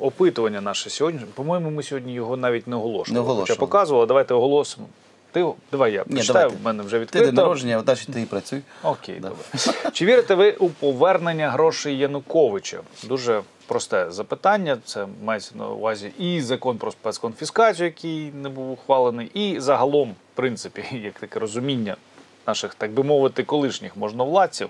опитування наше сьогодні. По-моєму, ми сьогодні його навіть не оголошували. Не оголошували. Хоча показували, давайте оголосимо. Ти давай я прочитаю, в мене вже Ти день народження, далі ти і працюй. Окей, Да. добре. Чи вірите ви у повернення грошей Януковича? Дуже просте запитання. Це мається на увазі і закон про спецконфіскацію, який не був ухвалений, і загалом, в принципі, як таке розуміння наших, так би мовити, колишніх можновладців.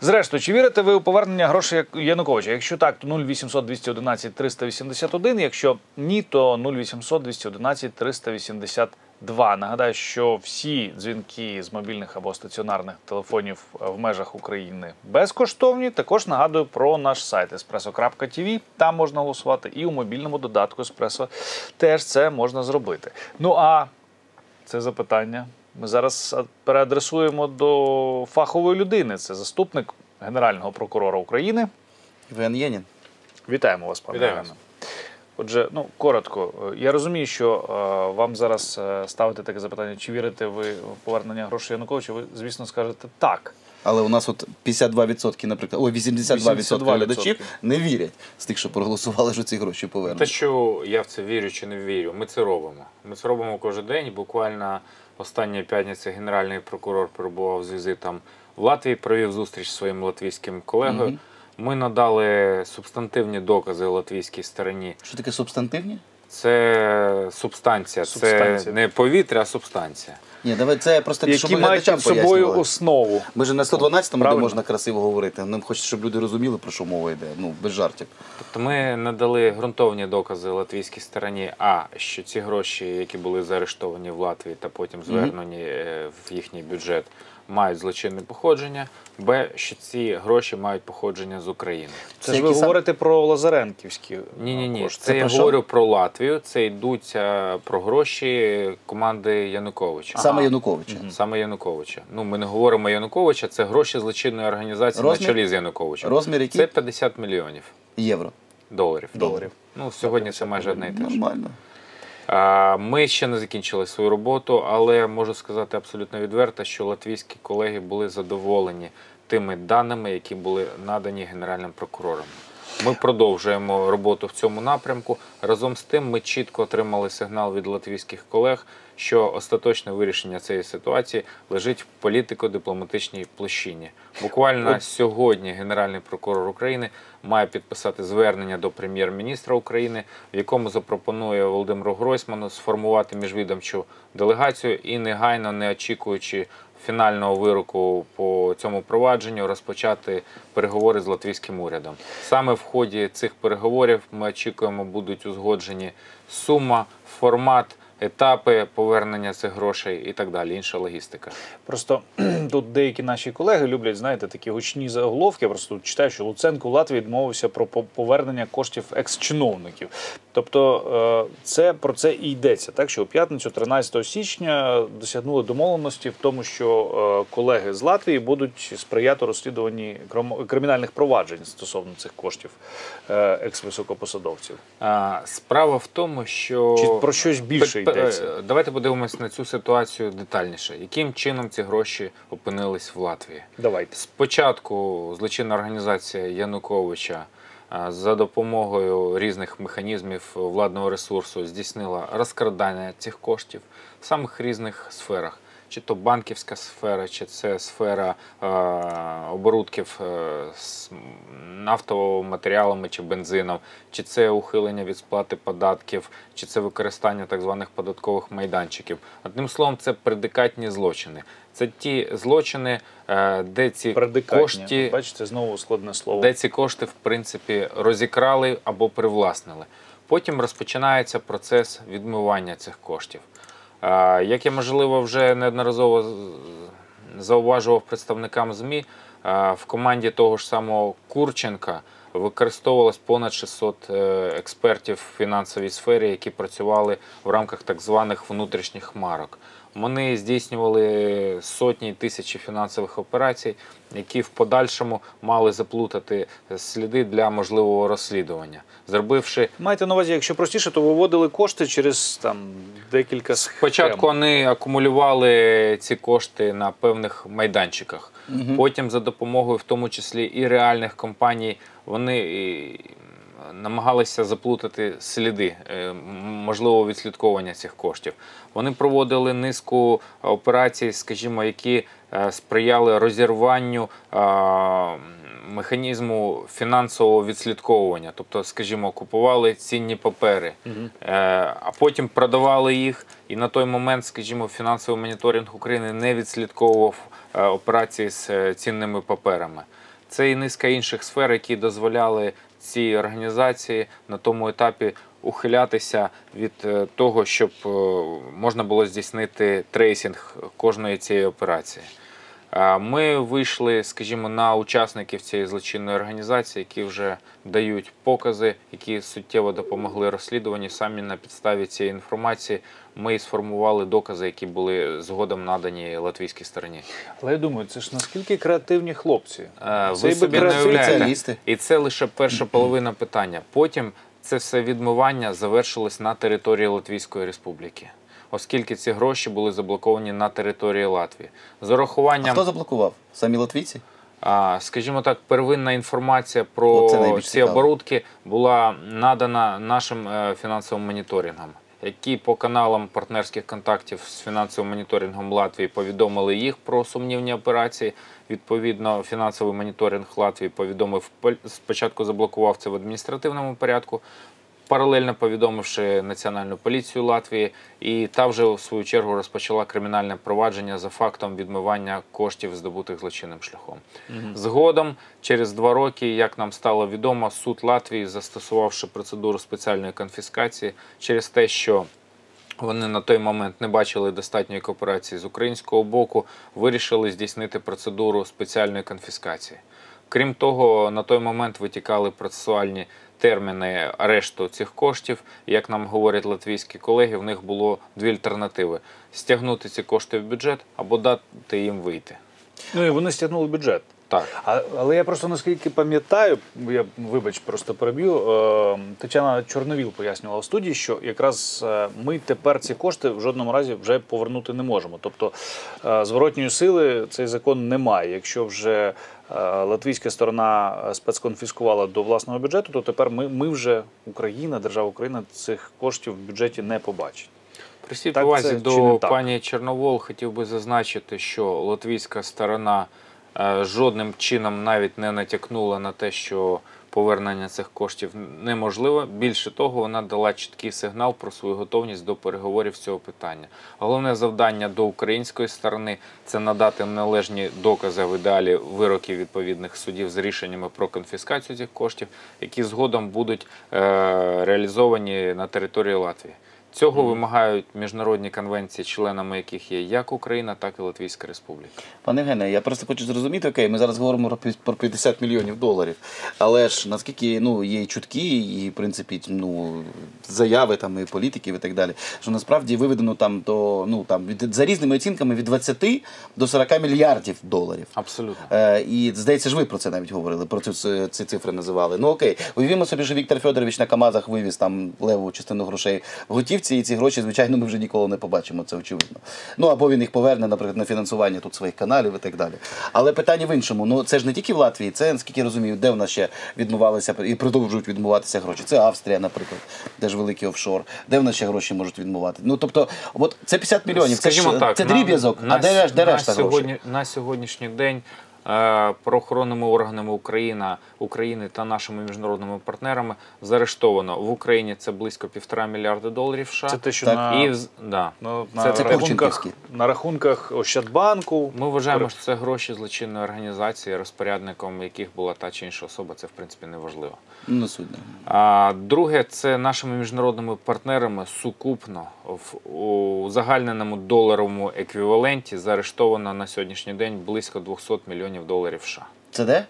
Зрештою, чи вірите ви у повернення грошей Януковича? Якщо так, то 0800 211 381. Якщо ні, то 0800 211 382. Нагадаю, що всі дзвінки з мобільних або стаціонарних телефонів в межах України безкоштовні. Також нагадую про наш сайт espresso.tv. Там можна голосувати, і у мобільному додатку Espresso теж це можна зробити. Ну а це запитання ми зараз переадресуємо до фахової людини. Це заступник генерального прокурора України. Євген Єнін. Вітаємо вас, пане Євгене. Отже, ну коротко, Е, я розумію, що е, вам зараз е, ставити таке запитання, чи вірите ви в повернення грошей Януковича? Ви, звісно, скажете так. Але у нас от 52%, наприклад, ой, 82%, 82% глядачів не вірять з тих, що проголосували, що ці гроші повернуть. Те, що я в це вірю чи не вірю, ми це робимо. Ми це робимо кожен день. Буквально останньої п'ятниці генеральний прокурор перебував з візитом в Латвії, провів зустріч зі своїм латвійським колегою. Угу. Ми надали субстантивні докази латвійській стороні. Що таке субстантивні? Це субстанція, Субстанція. це не повітря, а субстанція. Ні, давай це просто щоб Які мають під собою пояснювали. основу. Ми ж на 112-му, де можна красиво говорити. Нам хочеться, щоб люди розуміли, про що мова йде. Ну, без жартів. Тобто ми надали ґрунтовні докази латвійській стороні, а що ці гроші, які були заарештовані в Латвії та потім звернені е, в їхній бюджет, мають злочинне походження. Б, що ці гроші мають походження з України. Це, Це ж ви сам- говорите про Лазаренківські Ні, ні, ні. кошти. Це, про я що? говорю про Латвію. Це йдуть е, про гроші команди Януковича. Саме Януковича. Саме Януковича. Ну, ми не говоримо Януковича, це гроші злочинної організації Розмір? на чолі з Януковичем. Розмір який? Це 50 мільйонів Євро. доларів. Доларів. Ну, сьогодні це майже одне і те ж. Нормально. Ми ще не закінчили свою роботу, але можу сказати абсолютно відверто, що латвійські колеги були задоволені тими даними, які були надані генеральним прокурором. Ми продовжуємо роботу в цьому напрямку. Разом з тим, ми чітко отримали сигнал від латвійських колег, що остаточне вирішення цієї ситуації лежить в політико-дипломатичній площині. Буквально сьогодні Генеральний прокурор України має підписати звернення до прем'єр-міністра України, в якому запропонує Володимиру Гройсману сформувати міжвідомчу делегацію і негайно, не очікуючи фінального вироку по цьому провадженню, розпочати переговори з латвійським урядом. Саме в ході цих переговорів ми очікуємо, будуть узгоджені сума, формат. Етапи повернення цих грошей і так далі, інша логістика. Просто тут деякі наші колеги люблять, знаєте, такі гучні заголовки. Я просто тут читаю, що Луценко Латвії відмовився про по- повернення коштів екс-чиновників. Тобто е, це про це і йдеться. Так що у п'ятницю, 13 січня, досягнули домовленості в тому, що е, колеги з Латвії будуть сприяти розслідуванні кримінальних проваджень стосовно цих коштів е, екс-високопосадовців. Справа в тому, що Чи про щось більше йдеться? Давайте подивимось на цю ситуацію детальніше. Яким чином ці гроші опинились в Латвії? Давайте. Спочатку злочинна організація Януковича за допомогою різних механізмів владного ресурсу здійснила розкрадання цих коштів в самих різних сферах. Чи то банківська сфера, чи це сфера е, оборудків е, з нафтоматеріалами чи бензином, чи це ухилення від сплати податків, чи це використання так званих податкових майданчиків. Одним словом, це предикатні злочини. Це ті злочини, е, де ці Предикатні. кошти Бачите, знову складне слово. де ці кошти, в принципі, розікрали або привласнили. Потім розпочинається процес відмивання цих коштів. Як я, можливо, вже неодноразово зауважував представникам ЗМІ, в команді того ж самого Курченка використовувалось понад 600 е, експертів в фінансовій сфері, які працювали в рамках так званих внутрішніх марок. Вони здійснювали сотні тисячі фінансових операцій, які в подальшому мали заплутати сліди для можливого розслідування, зробивши Маєте на увазі, якщо простіше, то виводили кошти через там декілька схем. Спочатку вони акумулювали ці кошти на певних майданчиках. Потім, за допомогою, в тому числі і реальних компаній, вони намагалися заплутати сліди е, можливого відслідковування цих коштів. Вони проводили низку операцій, скажімо, які е, сприяли розірванню е, механізму фінансового відслідковування. Тобто, скажімо, купували цінні папери, е, а потім продавали їх. І на той момент, скажімо, фінансовий моніторинг України не відслідковував е, операції з е, цінними паперами. Це і низка інших сфер, які дозволяли цій організації на тому етапі ухилятися від е, того, щоб е, можна було здійснити трейсинг кожної цієї операції. Ми вийшли, скажімо, на учасників цієї злочинної організації, які вже дають покази, які суттєво допомогли розслідуванню. Самі на підставі цієї інформації ми і сформували докази, які були згодом надані латвійській стороні. Але я думаю, це ж наскільки креативні хлопці. Ви собі не уявляєте. І це лише перша половина питання. Потім це все відмивання завершилось на території Латвійської Республіки, оскільки ці гроші були заблоковані на території Латвії. З А урахуванням, хто заблокував? Самі латвійці? а, скажімо так, первинна інформація про ці цікаво. оборудки була надана нашим е, фінансовим моніторингам. Які по каналам партнерських контактів з фінансовим моніторингом Латвії повідомили їх про сумнівні операції. Відповідно, фінансовий моніторинг Латвії повідомив спочатку заблокував це в адміністративному порядку, паралельно повідомивши Національну поліцію Латвії, і та вже в свою чергу розпочала кримінальне провадження за фактом відмивання коштів, здобутих злочинним шляхом. Згодом, через два роки, як нам стало відомо, суд Латвії, застосувавши процедуру спеціальної конфіскації через те, що вони на той момент не бачили достатньої кооперації з українського боку, вирішили здійснити процедуру спеціальної конфіскації. Крім того, на той момент витікали процесуальні терміни арешту цих коштів. Як нам говорять латвійські колеги, в них було дві альтернативи: стягнути ці кошти в бюджет або дати їм вийти. Ну і вони стягнули бюджет. Так. А, але я просто наскільки пам'ятаю, я вибач, просто переб'ю. Е, Тетяна Чорновіл пояснювала в студії, що якраз е, ми тепер ці кошти в жодному разі вже повернути не можемо. Тобто е, зворотньої сили цей закон не має. Якщо вже латвійська сторона е, спецконфіскувала до власного бюджету, то тепер ми, ми вже Україна, держава Україна, цих коштів в бюджеті не побачить. При увазі Так повазі це до пані Чорновол хотів би зазначити, що латвійська сторона е, жодним чином навіть не натякнула на те, що повернення цих коштів неможливо. Більше того, вона дала чіткий сигнал про свою готовність до переговорів з цього питання. Головне завдання до української сторони це надати належні докази в ідеалі вироків відповідних судів з рішеннями про конфіскацію цих коштів, які згодом будуть е, реалізовані на території Латвії. Цього вимагають міжнародні конвенції, членами яких є як Україна, так і Латвійська Республіка. Пане Євгене, я просто хочу зрозуміти, окей, ми зараз говоримо про пі- про 50 мільйонів доларів. Але ж наскільки ну, є чутки, і в принципі ну, заяви там, і політиків і так далі, що насправді виведено там до ну там від за різними оцінками від 20 до 40 мільярдів доларів. Абсолютно. Е, і здається ж, ви про це навіть говорили, про цю ці цифри називали. Ну окей, уявімо собі, що Віктор Федорович на Камазах вивіз там леву частину грошей в готівці, і ці гроші, звичайно, ми вже ніколи не побачимо. Це очевидно. Ну або він їх поверне, наприклад, на фінансування тут своїх каналів і так далі. Але питання в іншому. Ну це ж не тільки в Латвії, це наскільки я розумію, де в нас ще відмивалися і продовжують відмиватися гроші. Це Австрія, наприклад, де ж великий офшор, де в нас ще гроші можуть відмивати. Ну тобто, от це 50 мільйонів. Це Скажімо ж так, це дріб'язок, на, а де, де на решта сьогодні, на сьогоднішній день правоохоронними органами Україна, України та нашими міжнародними партнерами заарештовано в Україні це близько півтора мільярда доларів. США. Це те, що Так. на, і в- да. ну, на, це- рахунках, на рахунках Ощадбанку. Ми вважаємо, що це гроші злочинної організації, розпорядником яких була та чи інша особа. Це в принципі не важливо. Ну, не А друге, це нашими міжнародними партнерами сукупно в у загальненому доларовому еквіваленті заарештовано на сьогоднішній день близько 200 мільйонів доларів США. Це де?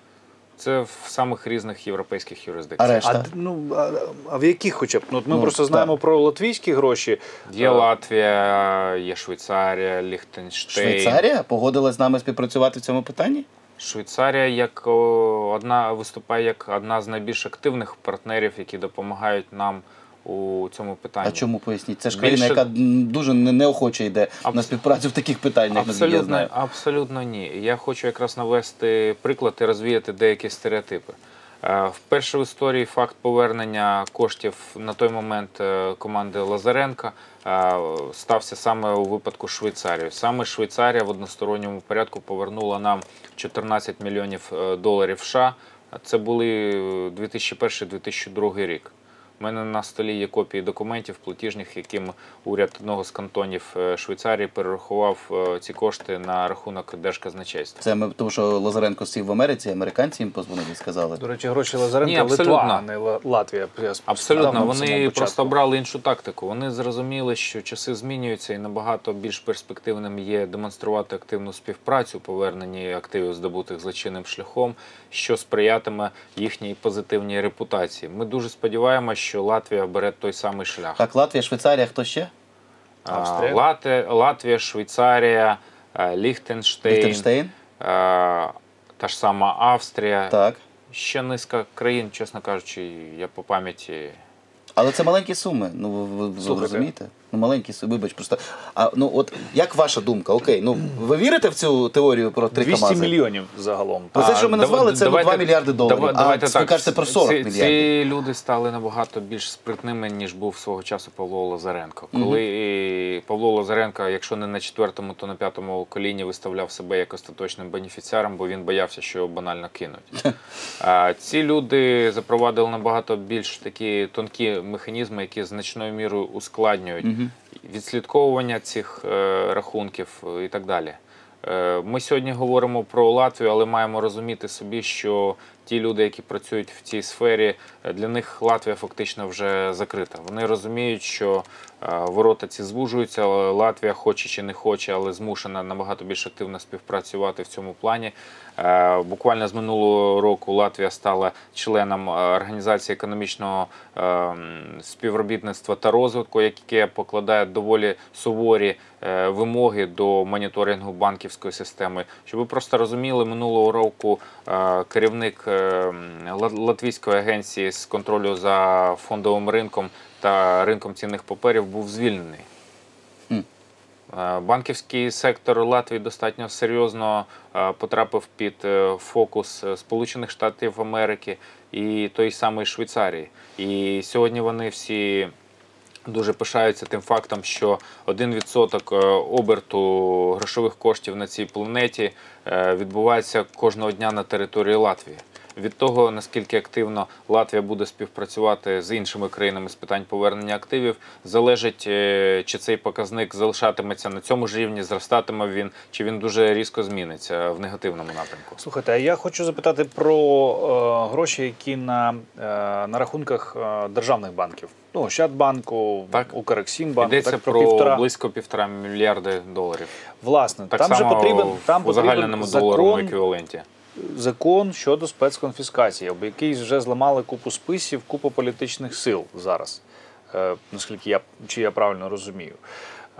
Це в самих різних європейських юрисдикціях. А решта? А, ну, а, а в яких хоча б? Ну, от ми Ну, просто так. знаємо про латвійські гроші. Є Латвія, є Швейцарія, Ліхтенштейн. Швейцарія погодилась з нами співпрацювати в цьому питанні? Швейцарія як одна виступає як одна з найбільш активних партнерів, які допомагають нам у цьому питанні. А чому поясніть? Це ж Більше- країна, яка дуже неохоче йде Абс- на співпрацю в таких питаннях, я Абсолютно, знаю. абсолютно ні. Я хочу якраз навести приклад і розвіяти деякі стереотипи. Е, Вперше в історії факт повернення коштів на той момент е, команди Лазаренка е, стався саме у випадку Швейцарії. Саме Швейцарія в односторонньому порядку повернула нам 14 мільйонів доларів США. Це були е, 2001-2002 рік. У мене на столі є копії документів платіжних, яким уряд одного з кантонів е, Швейцарії перерахував е, ці кошти на рахунок держказначейства. Це ми, тому що Лазаренко сів в Америці, американці їм позвонили і сказали. До речі, гроші Лазаренка Ні, абсолютно. Литва, а не Латвія. Абсолютно, вони просто обрали іншу тактику. Вони зрозуміли, що часи змінюються, і набагато більш перспективним є демонструвати активну співпрацю, поверненні активів, здобутих злочинним шляхом, що сприятиме їхній позитивній репутації. Ми дуже сподіваємося, що Латвія бере той самий шлях. Так, Латвія, Швейцарія, хто ще? Австрія. Лате- Латвія, Швейцарія, е, Ліхтенштейн, Ліхтенштейн? е, та ж сама Австрія. Так. Ще низка країн, чесно кажучи, я по пам'яті. Але це маленькі суми. Ну ви, ви розумієте? Ну маленькі суми, вибач, просто. А ну от як ваша думка? Окей, ну ви вірите в цю теорію про три 200 камази? мільйонів загалом. Про це, що ми назвали, це давайте- 2 мільярди доларів. дава- а давайте ви кажете про 40 ці, мільярдів. Ці люди стали набагато більш спритними, ніж був свого часу Павло Лазаренко. Коли Павло Лазаренко, якщо не на четвертому, то на п'ятому коліні виставляв себе як остаточним бенефіціаром, бо він боявся, що його банально кинуть. А ці люди запровадили набагато більш такі тонкі механізми, які значною мірою ускладнюють відслідковування цих е, рахунків і так далі. Е, Ми сьогодні говоримо про Латвію, але маємо розуміти собі, що ті люди, які працюють в цій сфері, е, для них Латвія фактично вже закрита. Вони розуміють, що е, ворота ці звужуються. Латвія хоче чи не хоче, але змушена набагато більш активно співпрацювати в цьому плані. Е, Буквально з минулого року Латвія стала членом організації економічного співробітництва та розвитку, яке покладає доволі суворі вимоги до моніторингу банківської системи. Щоб ви просто розуміли, минулого року керівник Латвійської агенції з контролю за фондовим ринком та ринком цінних паперів був звільнений. Е, Банківський сектор Латвії достатньо серйозно е, потрапив під е, фокус Сполучених Штатів Америки і тої самої Швейцарії. І сьогодні вони всі дуже пишаються тим фактом, що 1% е, оберту грошових коштів на цій планеті відбувається кожного дня на території Латвії. Від того, наскільки активно Латвія буде співпрацювати з іншими країнами з питань повернення активів, залежить, е, чи цей показник залишатиметься на цьому ж рівні, зростатиме він, чи він дуже різко зміниться в негативному напрямку. Слухайте, а я хочу запитати про е, гроші, які на, е, на рахунках е, державних банків. Ну, Ощадбанку, Укрексімбанку, Йдеться так, про півтора. близько півтора мільярди доларів. Власне, Так там само же потрібен там в потрібен узагальненому доларовому еквіваленті. Закон щодо спецконфіскації, об який вже зламали купу списів, купу політичних сил зараз. Е, наскільки я чи я правильно розумію.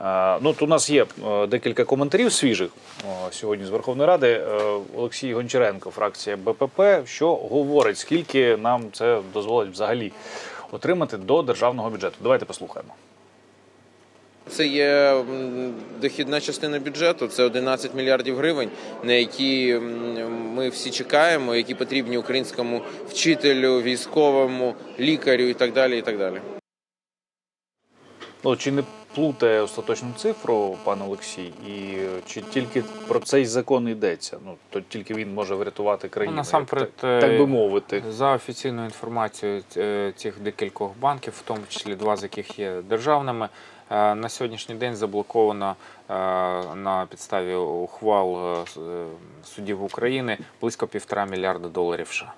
Е, ну, тут у нас є е, декілька коментарів свіжих сьогодні з Верховної Ради. Олексій Гончаренко, фракція БПП, що говорить, скільки нам це дозволить взагалі отримати до державного бюджету. Давайте послухаємо. Це є дохідна частина бюджету, це 11 мільярдів гривень, на які ми всі чекаємо, які потрібні українському вчителю, військовому, лікарю і так далі. І так далі. Ну, чи не плутає остаточну цифру, пан Олексій, і е, чи тільки про цей закон йдеться? Ну, то тільки він може врятувати країну, Ну, насамперед, так, так би е, мовити. За офіційною інформацією е, цих декількох банків, в тому числі два з яких є державними, на сьогоднішній день заблоковано е, на підставі ухвал е, е, судів України близько півтора мільярда доларів США.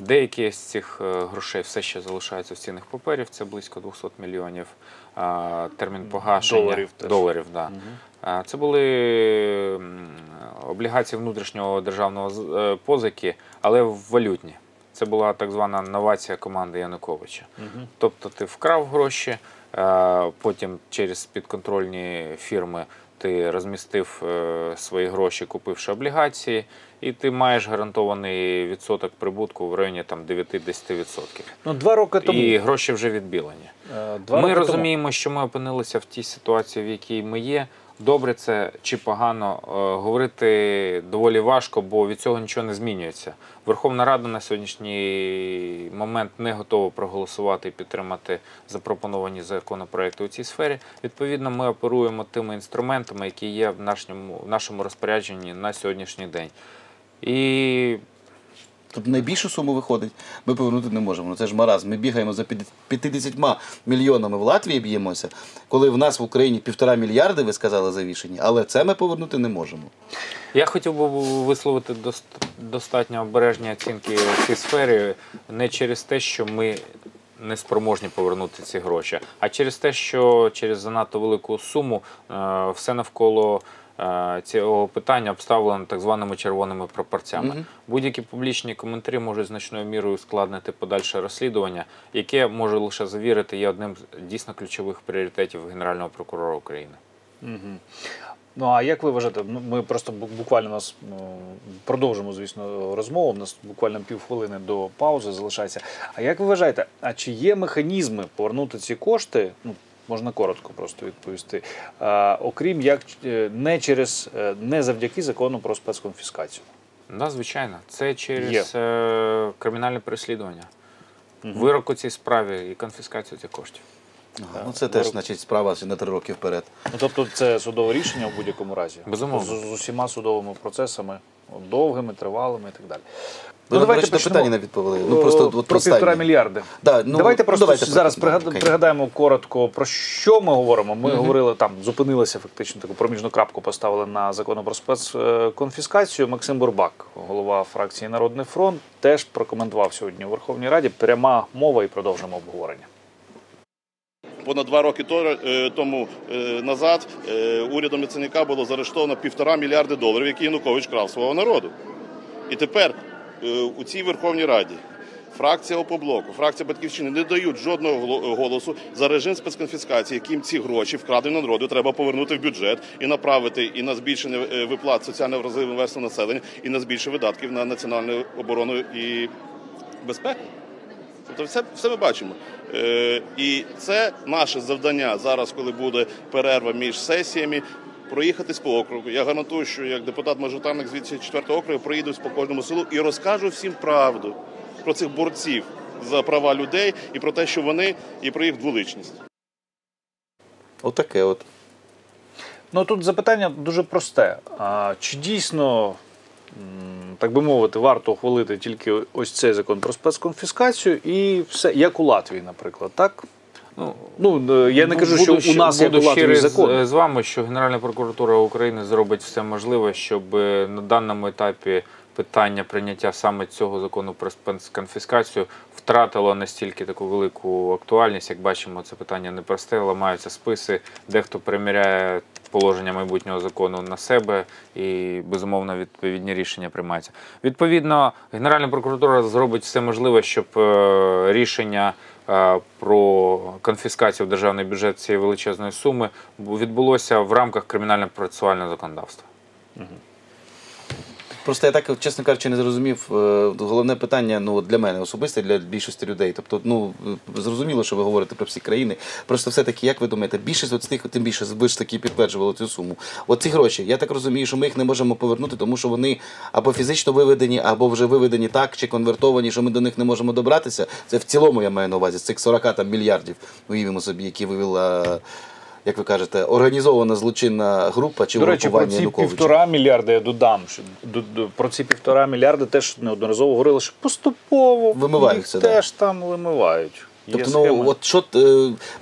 Деякі з цих е, грошей все ще залишаються в цінних паперів, це близько 200 мільйонів. Е, Термін погашення Доларів теж. доларів да. Е, Це були облігації внутрішнього державного е, позики, але валютні. Це була так звана новація команди Януковича. Тобто ти вкрав гроші, е, потім через підконтрольні фірми ти розмістив е, свої гроші, купивши облігації, і ти маєш гарантований відсоток прибутку в районі там 9-10%. Ну, два роки тому. І гроші вже відбілені. е, два Ми розуміємо, розуміємо, що ми опинилися в тій ситуації, в якій ми є, Добре це чи погано е, говорити доволі важко, бо від цього нічого не змінюється. Верховна Рада на сьогоднішній момент не готова проголосувати і підтримати запропоновані законопроекти у цій сфері. Відповідно, ми оперуємо тими інструментами, які є в нашому, нашому розпорядженні на сьогоднішній день. І Тобто найбільшу суму виходить, ми повернути не можемо. Ну це ж маразм. Ми бігаємо за 50 мільйонами в Латвії б'ємося, коли в нас в Україні півтора мільярди, ви сказали, завішені, але це ми повернути не можемо. Я хотів би висловити дос- достатньо обережні оцінки в цій сфері не через те, що ми не спроможні повернути ці гроші, а через те, що через занадто велику суму е, все навколо цього питання обставлено так званими червоними пропорцями. Будь-які публічні коментарі можуть значною мірою ускладнити подальше розслідування, яке можу лише завірити є одним з дійсно ключових пріоритетів Генерального прокурора України. Ну а як ви вважаєте? Ну, ми просто буквально нас ну, продовжимо, звісно, розмову. У нас буквально півхвилини до паузи залишається. А як ви вважаєте, а чи є механізми повернути ці кошти? Ну, можна коротко просто відповісти. А, окрім як е, не через е, не завдяки закону про спецконфіскацію. Да, звичайно, це через е, кримінальне переслідування. Вирок у цій справі і конфіскацію цих коштів. Ага, ну це теж, значить, справа на три роки вперед. Ну тобто, це судове рішення в будь-якому разі. Безумовно. З, з усіма судовими процесами довгими, тривалими і так далі. Ви, до речі, на питання не відповіли. Ну, просто от про останнє. півтора мільярди. Да, ну, давайте ну, просто давайте про зараз це, да, пригад- пригадаємо коротко, про що ми говоримо. Ми говорили там, зупинилися фактично таку проміжну крапку поставили на закону про спецконфіскацію. Максим Бурбак, голова фракції Народний фронт, теж прокоментував сьогодні у Верховній Раді. Пряма мова і продовжимо обговорення. Понад два роки е, тому е, назад е, урядом Яценюка було заарештовано півтора мільярди доларів, які Янукович крав свого народу. І тепер у цій Верховній Раді фракція Опоблоку, фракція Батьківщини не дають жодного гло- голосу за режим спецконфіскації, яким ці гроші вкрадені народу треба повернути в бюджет і направити і на збільшення е, виплат соціально вразливим верствам населення, і на збільшення видатків на національну оборону і безпеку. Тобто все, все ми бачимо. Е, і це наше завдання зараз, коли буде перерва між сесіями, проїхатись по округу. Я гарантую, що як депутат-мажоритарник з 24 округу проїдусь по кожному селу і розкажу всім правду про цих борців за права людей і про те, що вони і про їх дволичність. Отаке от. Ну тут запитання дуже просте. А, чи дійсно, так би мовити, варто ухвалити тільки ось цей закон про спецконфіскацію і все, як у Латвії, наприклад, так? Ну, Ну, е, я не Ну, кажу, буду що у нас буду Латвії щирий закон. з, вами, що Генеральна прокуратура України зробить все можливе, щоб е, на даному етапі питання прийняття саме цього закону про спецконфіскацію втратило настільки таку велику актуальність. Як бачимо, це питання непросте, ламаються списи, дехто приміряє положення майбутнього закону на себе і безумовно відповідні рішення приймаються. Відповідно, Генеральна прокуратура зробить все можливе, щоб е, рішення е, про конфіскацію в державний бюджет цієї величезної суми відбулося в рамках кримінально-процесуального законодавства. Просто я так, чесно кажучи, не зрозумів. е, Головне питання ну, для мене особисто, для більшості людей. Тобто, ну е, зрозуміло, що ви говорите про всі країни. Просто все-таки, як ви думаєте, більшість от тих, тим більше ви ж таки підтверджували цю суму. От ці гроші, я так розумію, що ми їх не можемо повернути, тому що вони або фізично виведені, або вже виведені так чи конвертовані, що ми до них не можемо добратися. Це в цілому я маю на увазі з цих 40 там мільярдів, уявімо собі, які вивела. Як ви кажете, організована злочинна група чи До речі, про ці Януковича? півтора мільярда я додам. Що до- до- про ці півтора мільярда теж неодноразово говорили, що поступово Вимиваються, їх да. теж там вимивають. Тобто, ну от що е,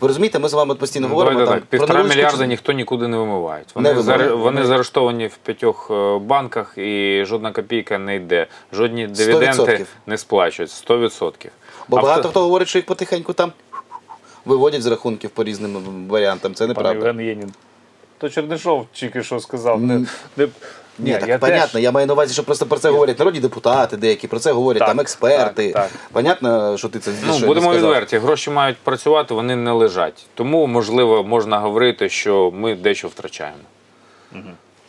ви розумієте, ми з вами постійно Ну, говоримо давайте там так, півтора невеличку мільярда частину. ніхто нікуди не вимивають. Не Вони, вимивають. заре- вони заарештовані в п'ятьох е, банках і жодна копійка не йде. Жодні дивіденди 100%. не сплачують. 100%. Бо Авто- багато хто говорить, що їх потихеньку там виводять з рахунків по різним варіантам. Це неправда. Євген Єнін. То Чернишов тільки що сказав. Не, не, Ні, так я понятно. теж- Я маю на увазі, що просто про це говорять народні депутати, деякі про це говорять Так, там експерти. так, так. Понятно, що ти це Ну, щойно будемо відверті, гроші мають працювати, вони не лежать. Тому, можливо, можна говорити, що ми дещо втрачаємо.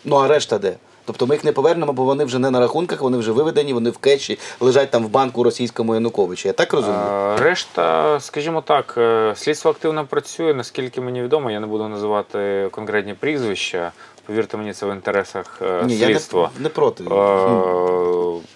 Ну а решта де? Тобто ми їх не повернемо, бо вони вже не на рахунках, вони вже виведені, вони в кеші лежать там в банку російському Януковича. Я так розумію? Е, Решта, скажімо так, е, слідство активно працює. Наскільки мені відомо, я не буду називати конкретні прізвища. Повірте мені, це в інтересах е, Ні, я не, не проти.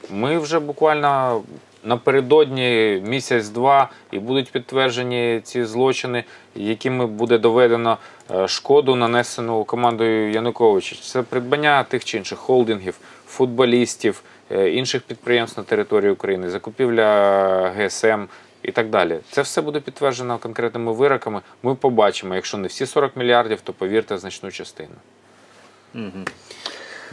Ми вже буквально напередодні місяць-два і будуть підтверджені ці злочини, якими буде доведено е, шкоду, нанесену командою Януковича. Це придбання тих чи інших холдингів, футболістів, е, інших підприємств на території України, закупівля ГСМ. І так далі. Це все буде підтверджено конкретними вироками. Ми побачимо, якщо не всі 40 мільярдів, то повірте значну частину.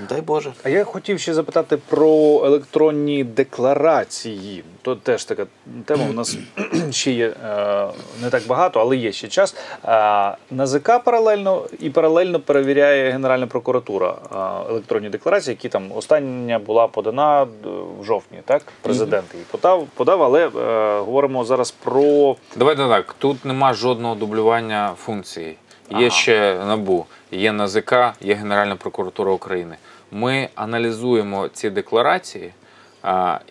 Дай Боже. А я хотів ще запитати про електронні декларації. То теж така тема. У нас ще є е, не так багато, але є ще час. Е, НАЗК паралельно і паралельно перевіряє Генеральна прокуратура е, електронні декларації, які там остання була подана в жовтні. Так, президент її подав, подав, але е, говоримо зараз про Давайте так. Тут нема жодного дублювання функцій. Є Ага. ще НАБУ, є НАЗК, є Генеральна прокуратура України. Ми аналізуємо ці декларації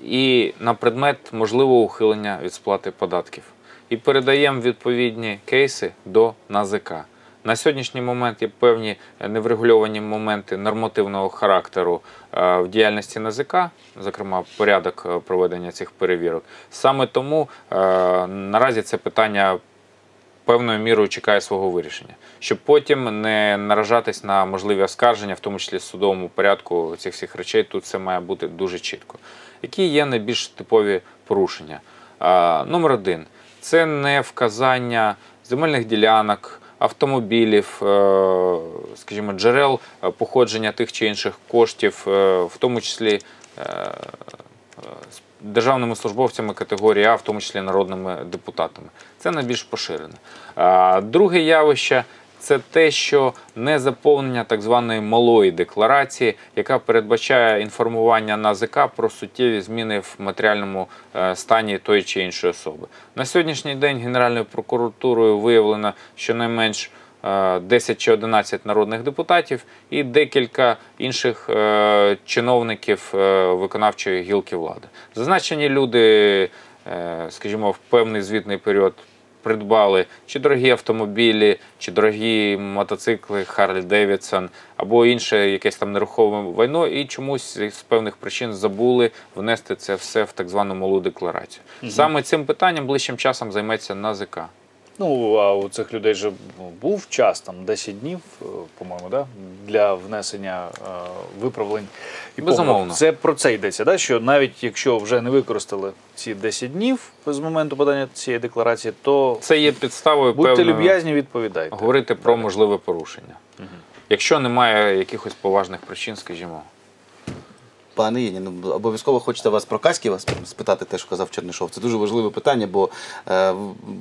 і на предмет можливого ухилення від сплати податків. І передаємо відповідні кейси до НАЗК. На сьогоднішній момент є певні неврегульовані моменти нормативного характеру в діяльності НАЗК, зокрема порядок проведення цих перевірок. Саме тому наразі це питання певною мірою чекає свого вирішення, щоб потім не наражатись на можливі оскарження, в тому числі судовому порядку цих всіх речей. Тут це має бути дуже чітко. Які є найбільш типові порушення? А, номер один це не вказання земельних ділянок. Автомобілів, е, скажімо, джерел е, походження тих чи інших коштів, е, в тому числі державними службовцями категорії А, в тому числі народними депутатами. Це найбільш поширене. Друге явище це те, що не заповнення так званої малої декларації, яка передбачає інформування НАЗК про суттєві зміни в матеріальному е, стані тої чи іншої особи. На сьогоднішній день Генеральною прокуратурою виявлено щонайменш 10 чи 11 народних депутатів і декілька інших е, чиновників е, виконавчої гілки влади. Зазначені люди, е, скажімо, в певний звітний період придбали чи дорогі автомобілі, чи дорогі мотоцикли Харлі Девідсон, або інше якесь там нерухоме майно, і чомусь з певних причин забули внести це все в так звану малу декларацію. Саме цим питанням ближчим часом займеться НАЗК. Ну, а у цих людей же ну, був час, там 10 днів, е, по-моєму, да? для внесення е, виправлень і Безумовно. Це про це йдеться, да? що навіть якщо вже не використали ці 10 днів з моменту подання цієї декларації, то Це є підставою будьте певною люб'язні, відповідайте. говорити про можливе порушення. Якщо немає якихось поважних причин, скажімо. Пане Єні, ну обов'язково хочете вас про Каськів вас спитати, те, що казав Чернишов. Це дуже важливе питання, бо е,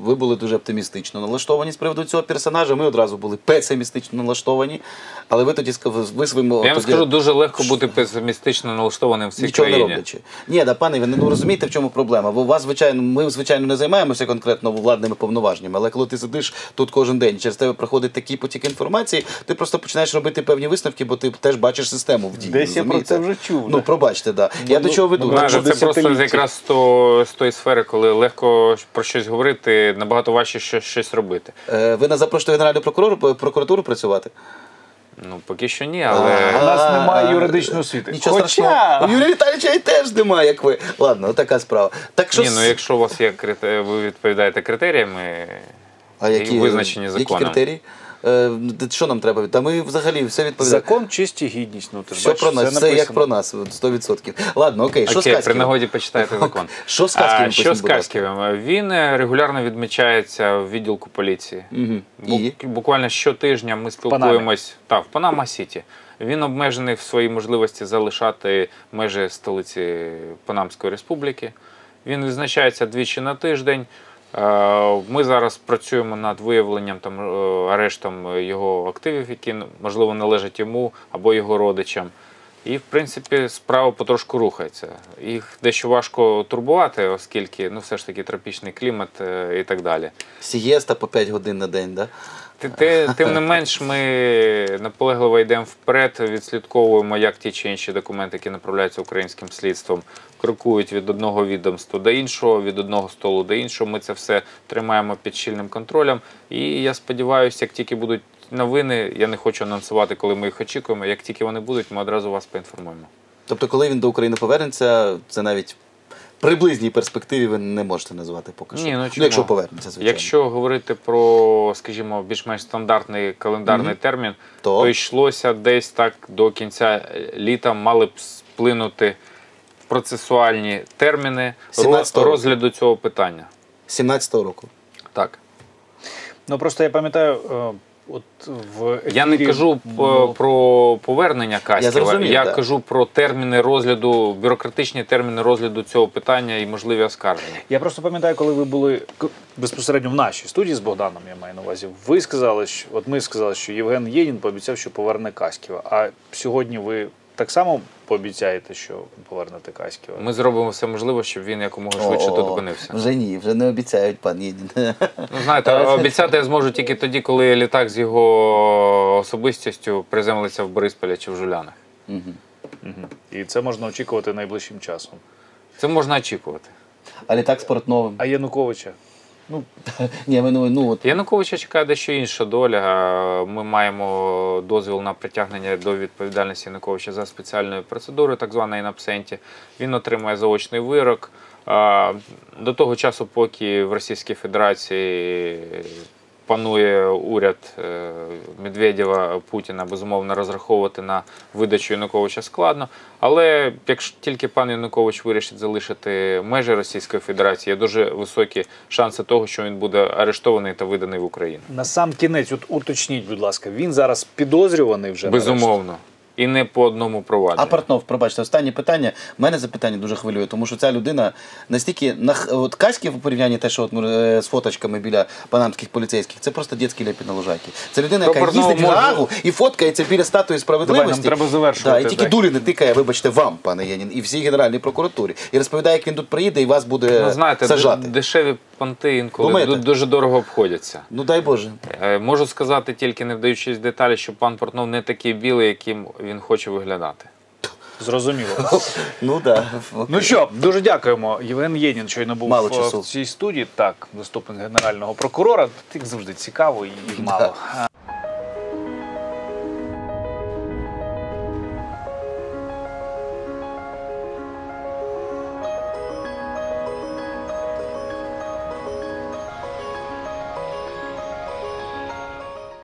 ви були дуже оптимістично налаштовані з приводу цього персонажа. Ми одразу були песимістично налаштовані. Але ви тоді ви своїм Я вам тоді- скажу, дуже легко бути песимістично налаштованим в цій Нічого не роблячи. Ні, да, пане Іване, ну розумієте, в чому проблема? Бо вас, звичайно, ми звичайно не займаємося конкретно владними повноваженнями, але коли ти сидиш тут кожен день, через тебе проходить такий потік інформації, ти просто починаєш робити певні висновки, бо ти теж бачиш систему в дії. Десь я про це вже чув, Ну. Пробачте, да. Я до чого веду? ну, Знаєте, це просто якраз з то- з тої сфери, коли легко про щось говорити, набагато важче що- щось робити. Е, Ви нас запрошуєте Генеральну прокурору прокуратуру працювати? Ну, поки що ні, але У нас немає юридичної освіти. Нічого Хоча... страшного. У Юрія Віталійовича і теж немає, як ви. Ладно, така справа. Так що ні, ну якщо у вас є ви відповідаєте критеріями, а які, визначені які критерії? Е, що нам треба? Та ми взагалі все відповідаємо. Закон, честь і гідність. Ну, ти ж Все бачиш, про нас, все, як про нас, 100%. Ладно, окей, що з Окей, при Каськівим? нагоді почитайте закон. Що з Каськівим? А, що з Каськівим? Він е, регулярно відмічається в відділку поліції. Угу. Бу- І? Буквально щотижня ми спілкуємось та, в Панама Сіті. Він обмежений в своїй можливості залишати межі столиці Панамської республіки. Він відзначається двічі на тиждень. Е, Ми зараз працюємо над виявленням там е, арештом його активів, які можливо належать йому або його родичам. І, в принципі, справа потрошку рухається. Їх дещо важко турбувати, оскільки ну, все ж таки тропічний клімат е, і так далі. Сієста по 5 годин на день, да? Ти- ти- Тим не менш, ми наполегливо йдемо вперед, відслідковуємо, як ті чи інші документи, які направляються українським слідством, крокують від одного відомства до іншого, від одного столу до іншого. Ми це все тримаємо під щільним контролем. І я сподіваюся, як тільки будуть новини, я не хочу анонсувати, коли ми їх очікуємо. Як тільки вони будуть, ми одразу вас поінформуємо. Тобто, коли він до України повернеться, це навіть приблизній перспективі ви не можете назвати поки що. Ні, ну, ну чому? якщо повернеться, звичайно. Якщо говорити про, скажімо, більш-менш стандартний календарний Мгм. термін, То? то йшлося десь так до кінця літа мали б сплинути процесуальні терміни 17-го року. розгляду цього питання. 17-го року. Так. Ну просто я пам'ятаю, е, от в Я не кажу було- про повернення Кастєва, зрозумів, я кажу про терміни розгляду, бюрократичні терміни розгляду цього питання і можливі оскарження. Я просто пам'ятаю, коли ви були безпосередньо в нашій студії з Богданом, я маю на увазі. Ви сказали, що от ми сказали, що Євген Єнін пообіцяв, що поверне Каськіва. А сьогодні ви так само пообіцяєте, що повернете Каськіва? Ми зробимо все можливе, щоб він якомога швидше тут опинився. Вже ні, вже не обіцяють, пан Єдін. Ну, знаєте, обіцяти я зможу тільки тоді, коли літак з його особистістю приземлиться в Борисполі чи в Жулянах. І це можна очікувати найближчим часом. Це можна очікувати. А літак з Портновим. А Януковича? Ну, Ні, ми, ну, от, Януковича чекає дещо інша доля. Ми маємо дозвіл на притягнення до відповідальності Януковича за спеціальною процедурою, так званої на псенті. Він отримає заочний вирок. До того часу, поки в Російській Федерації панує уряд е, Медведєва Путіна, безумовно, розраховувати на видачу Януковича складно. Але якщо тільки пан Янукович вирішить залишити межі Російської Федерації, є дуже високі шанси того, що він буде арештований та виданий в Україну. на сам кінець, от уточніть, будь ласка, він зараз підозрюваний вже? Безумовно. І не по одному провадженню. А Портнов, пробачте, останнє питання. Мене запитання дуже хвилює, тому що ця людина настільки нах... от Каськів у порівнянні те, що от, ми, е, з фоточками біля панамських поліцейських, це просто дітські ляпі на лужайки. Це людина, яка Портнова їздить в можна- Гаагу і фоткається біля статуї справедливості. Давай, нам треба завершувати, Да, і тільки дулі не тикає, вибачте, вам, пане Єнін, і всій Генеральній прокуратурі. І розповідає, як він тут приїде і вас буде ну, знаєте, сажати. дешеві понти інколи Думаєте? дуже дорого обходяться. Ну дай Боже. Е, Можу сказати, тільки не вдаючись деталі, що пан Портнов не такий білий, яким він хоче виглядати. Зрозуміло. Ну да. Ну що, дуже дякуємо. Євген Єнін щойно був Мало в, часу. в цій студії. Так, заступник генерального прокурора. тих завжди цікаво і, і мало.